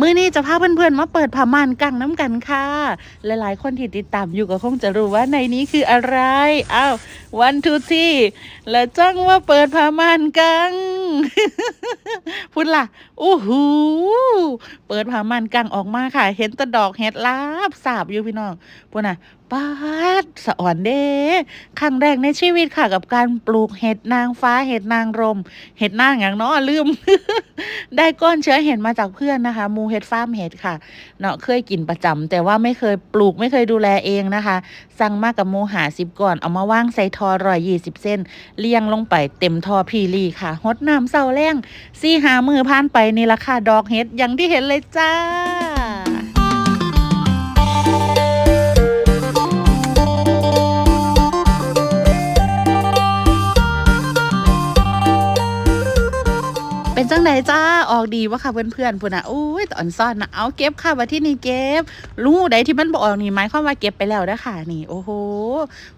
มื่อนี้จะพาเพื่อนๆมาเปิดผ้าม่านกังน้ำกันค่ะ หลายๆ คนที่ติดตามอยู่ก็คงจะรู้ว่าในนี้คืออะไร อ้าววันทูที่และจ้างว่าเปิดผ้าม่านกัง พูดล่ะอู้หูเปิดผ้าม่านกังออกมาค่ะ เห็นตะดอกเห็ดลาบสาบอยู่พี่น้องพูดน่ะ ปาดสะอ่อนเด้ครั้งแรกในชีวิตค่ะ กับการปลูกเห็ดนางฟ้าเห็ดนางรม เห็ดนางอย่างเนาะลืม ได้ก้อนเชื้อเห็ดมาจากเพื่อนนะคะ มูเห็ดฟาร์มเห็ดค่ะ เนาะเคยกินประจำแต่ว่าไม่เคยปลูกไม่เคยดูแลเองนะคะ สั่งมากับมูหาสิบก่อนเอามาว่างใส่ทอรอยยี่สิบเส้นเลี้ยงลงไปเต็มทอพีรีค่ะฮดน้ำเศร้าแรงซี่หามือผ่านไปนี่ราคาดอกเห็ดอย่างที่เห็นเลยจ้า งไดจ้าออกดีวะค่ะเพื่อนๆพุ่นน่ะอุ้ยตอนซ่อนนะเอาเก็บค่ะว่าที่นี่เก็บรู้ใดที่มันบอกออกนี่หมายความว่าเก็บไปแล้วนะคะนี่โอ้โห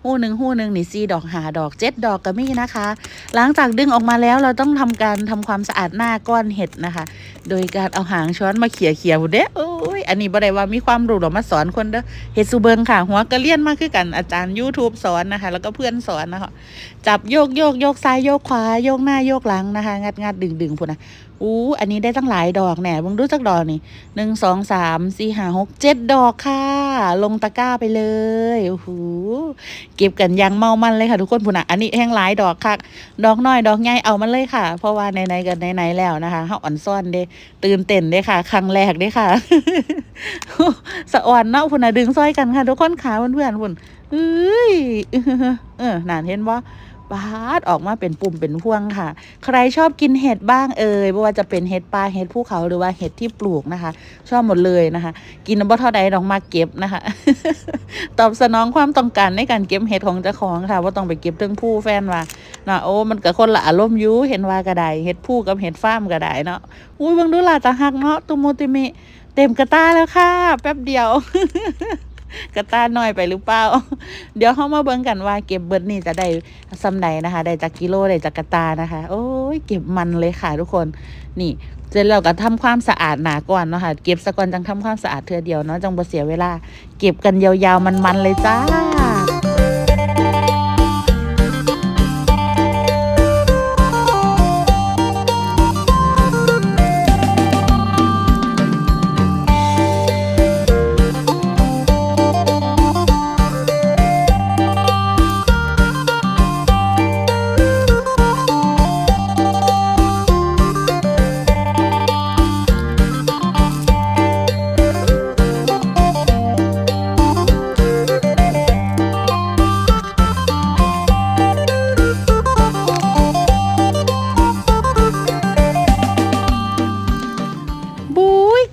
หูหนึ่งหูหนึ่งนี่สี่ดอกหาดอกเจ็ดดอกก็มีนะคะ หลังจากดึงออกมาแล้วเราต้องทำการทำความสะอาดหน้าก้อนเห็ดนะคะ โดยการเอาหางช้อนมาเขี่ยเขี่ยๆเด้โอ้ยอันนี้บ่ได้ว่ามีความรู้หรอกมาสอนคนเด้อเห็ดสูเบิงค่ะ หัวกระเลียนมากคือกันอาจารย์ YouTube สอนนะคะ แล้วก็เพื่อนสอนนะคะจับโยกโยกโยกซ้ายโยกขวาโยกหน้าโยกหลังนะคะ งัดงัดดึงดึงพุ่นนะอู้อันนี้ได้ตั้งหลายดอกแหน่เบิ่งดูจักดอกนี่หนึ่งสองสามสี่ห้าหกเจ็ดดอกค่ะ ลงตะกร้าไปเลยโอ้โหเก็บกันยังเมามันเลยค่ะ ทุกคนพุ่นะอันนี้แห้งหลายดอกค่ะ ดอกน้อยดอกใหญ่เอามันเลยค่ะ เพราะว่าไหนกันไหนแล้วนะคะเฮาอ่อนซ่อนเด้ตื่นเต้นเด้ค่ะ ครั้งแรกเด้ค่ะสะอ่อนเนาะพุ่นน่ะดึงซอยกันค่ะ ทุกคนขาเพื่อนๆพุ่นเอ้ยเออนานเห็นว่า บาดออกมาเป็นปุ่มเป็นพวงค่ะ ใครชอบกินเห็ดบ้างเอ่ยไม่ว่าจะเป็นเห็ดป่าเห็ดภูเขาหรือว่าเห็ดที่ปลูกนะคะ ชอบหมดเลยนะคะ กินบ่เท่าใดดอกมาเก็บนะคะ ตอบสนองความต้องการในการเก็บเห็ดของเจ้าของค่ะ ว่าต้องไปเก็บเรื่องผู้แฟนว่านาะโอ้มันก็คนละอารมณ์ยูเห็นว่าก็ไดเห็ดผู้กับเห็ดฟาร์มก็ไดเนาะอุ้ยเบางดูล่ะตาหักเนาะตุโมติมิเต็มกระตาแล้วค่ะ แป๊บเดียว กระตาน้อยไปหรือเปล่า เดี๋ยวเขามาเบิ่งกันว่าเก็บเบิดนี่จะได้ซำไหนนะคะ ได้จากกิโลได้จากกระตานะคะ โอ้ยเก็บมันเลยค่ะทุกคน นี่เสร็จแล้วก็ทำความสะอาดหนาก่อนเนาะค่ะเก็บสะก่อนจังทำความสะอาดเทือเดียวเนาะจังบ่เสียเวลา เก็บกันยาวๆมันๆเลยจ้า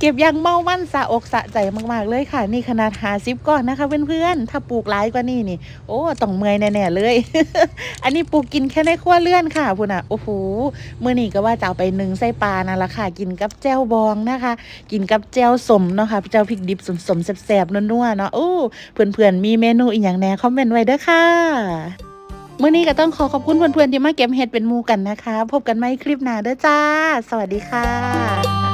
เก็บอยังเมามันสะอกสะใจมากๆเลยค่ะ นี่ขนาดหาซิปก่อนนะคะเพื่อนๆถ้าปลูกหลายกว่านี่นี่ โอ้ต้องเมื่อยแน่ๆเลย อันนี้ปลูกกินแค่ในครัวเลื่อนค่ะพุ่นอะโอ้โหเมื้อนี้ก็ว่าจะเอาไปนึ่งไส้ปลานั่นละค่ะ กินกับแจ่วบองนะคะ กินกับแจ่วสมเนาะค่ะแจ่วพริกดิบสมๆแซ่บๆนัวๆเนาะโอ้เพื่อนๆมีเมนูอีกอย่างแน่คอมเมนต์ไว้เด้อค่ะมื่อนี้ก็ต้องขอขอบคุณเพื่อนๆที่มาเก็บเห็ดเป็นมูกันนะคะ พบกันใหม่คลิปหน้าเด้อจ้า สวัสดีค่ะ